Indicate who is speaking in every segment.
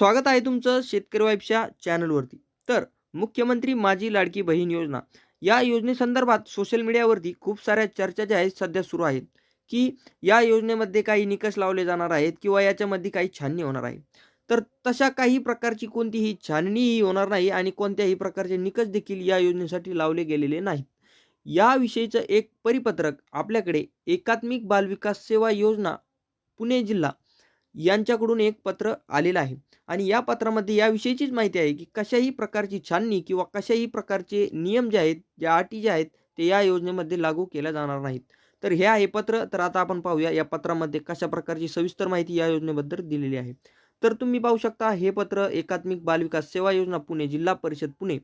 Speaker 1: स्वागत आहे तुमचं शेतकरी वाईफच्या चॅनलवरती. तर मुख्यमंत्री माझी लाडकी बहीण योजना. या योजनेसंदर्भात सोशल मीडियावरती खूप साऱ्या चर्चा ज्या आहेत सध्या सुरू आहेत. की या योजनेमध्ये काही निकष लावले जाणार आहेत किंवा याच्यामध्ये काही छाननी होणार आहे. तर तशा काही प्रकारची कोणतीही छाननीही होणार नाही आणि कोणत्याही प्रकारचे निकष देखील या योजनेसाठी लावले गेलेले नाहीत. याविषयीचं एक परिपत्रक आपल्याकडे एकात्मिक बालविकास सेवा योजना पुणे जिल्हा यांच्याकडून एक पत्र आलेलं आहे. आणि या पत्रामध्ये याविषयीचीच माहिती आहे की कशाही प्रकारची छाननी किंवा कशाही प्रकारचे नियम जे आहेत ज्या अटी ज्या आहेत ते या योजनेमध्ये लागू केल्या जाणार नाहीत. तर हे आहे पत्र. तर आता आपण पाहूया या पत्रामध्ये कशा प्रकारची सविस्तर माहिती या योजनेबद्दल दिलेली आहे. तर तुम्ही पाहू शकता हे पत्र एकात्मिक बालविकास सेवा योजना पुणे जिल्हा परिषद पुणे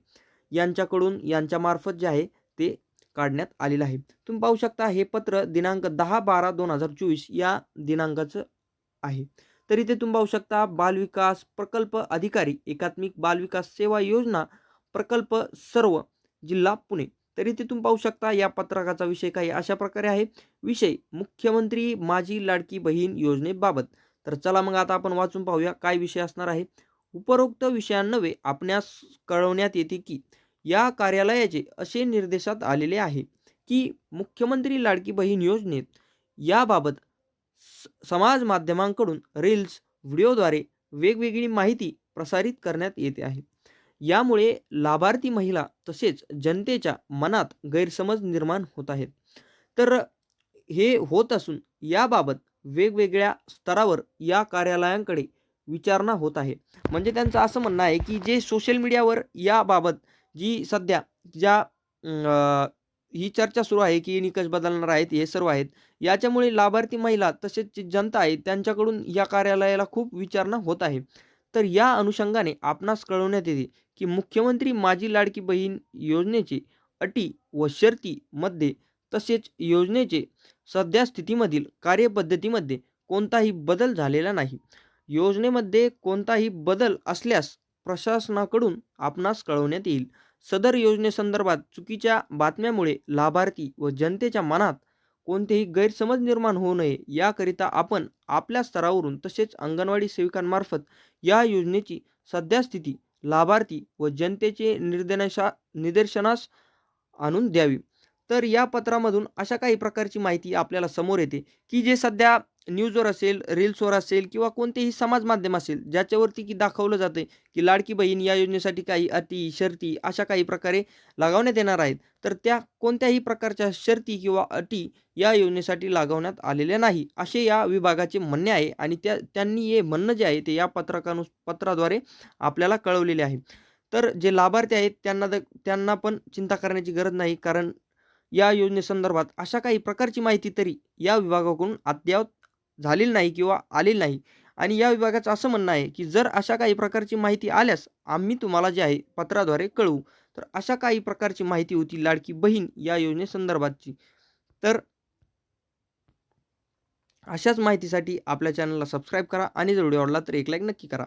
Speaker 1: यांच्याकडून यांच्यामार्फत जे आहे ते काढण्यात आलेलं आहे. तुम्ही पाहू शकता हे पत्र दिनांक दहा बारा दोन हजार चोवीस या दिनांकाचं आहे. तर इथे तुम्ही पाहू शकता बालविकास प्रकल्प अधिकारी एकात्मिक बालविकास सेवा योजना प्रकल्प सर्व जिल्हा पुणे. तर इथे तुम्ही पाहू शकता या पत्रकाचा विषय काही अशा प्रकारे आहे. विषय मुख्यमंत्री माझी लाडकी बहीण योजनेबाबत. तर चला मग आता आपण वाचून पाहूया काय विषय असणार आहे. उपरोक्त विषयांनवे आपणास कळवण्यात येते की या कार्यालयाचे असे निर्देशात आलेले आहे की मुख्यमंत्री लाडकी बहीण योजनेत याबाबत समाज माध्यमांकडून रील्स व्हिडिओद्वारे वेगवेगळी माहिती प्रसारित करण्यात येते आहे. यामुळे लाभार्थी महिला तसेच जनतेच्या मनात गैरसमज निर्माण होत आहेत. तर हे होत असून याबाबत वेगवेगळ्या स्तरावर या कार्यालयांकडे विचारणा होत आहे. म्हणजे त्यांचं असं म्हणणं आहे की जे सोशल मीडियावर याबाबत जी सध्या ज्या ही चर्चा सुरू आहे की निकष बदलणार आहेत हे सर्व आहेत. याच्यामुळे लाभार्थी महिला तसेच जी जनता आहे त्यांच्याकडून या कार्यालयाला खूप विचारणा होत आहे. तर या अनुषंगाने आपणास कळवण्यात येते की मुख्यमंत्री माझी लाडकी बहीण योजनेचे अटी व शर्तीमध्ये तसेच योजनेचे सध्या स्थितीमधील कार्यपद्धतीमध्ये कोणताही बदल झालेला नाही. योजनेमध्ये कोणताही बदल असल्यास प्रशासनाकडून आपणास कळवण्यात येईल. सदर योजनेसंदर्भात चुकीच्या बातम्यामुळे लाभार्थी व जनतेच्या मनात कोणतेही गैरसमज निर्माण होऊ नये याकरिता आपण आपल्या स्तरावरून तसेच अंगणवाडी सेविकांमार्फत या योजनेची सध्या स्थिती लाभार्थी व जनतेचे निर्देशा निदर्शनास आणून द्यावी. तर या पत्रामधून अशा काही प्रकारची माहिती आपल्याला समोर येते की जे सध्या न्यूजवर असेल रील्सवर असेल किंवा कोणतेही समाज माध्यम असेल ज्याच्यावरती की दाखवलं जाते की लाडकी बहीण या योजनेसाठी काही अटी शर्ती अशा काही प्रकारे लावण्यात येणार आहेत. तर त्या कोणत्याही प्रकारच्या शर्ती किंवा अटी या योजनेसाठी लागवण्यात आलेल्या नाही असे या विभागाचे म्हणणे आहे आणि त्या त्यांनी हे म्हणणं जे आहे ते या पत्रकानु पत्राद्वारे आपल्याला कळवलेले आहे. तर जे लाभार्थी आहेत त्यांना द त्यांना पण चिंता करण्याची गरज नाही कारण या योजनेसंदर्भात अशा काही प्रकारची माहिती तरी या विभागाकडून अद्याप झालेली नाही किंवा आलेली नाही. आणि या विभागाचं असं म्हणणं आहे की जर अशा काही प्रकारची माहिती आल्यास आम्ही तुम्हाला जे आहे पत्राद्वारे कळवू. तर अशा काही प्रकारची माहिती होती लाडकी बहीण या योजनेसंदर्भातची. तर अशाच माहितीसाठी आपल्या चॅनलला सबस्क्राईब करा आणि जर व्हिडिओ आवडला तर एक लाईक नक्की करा.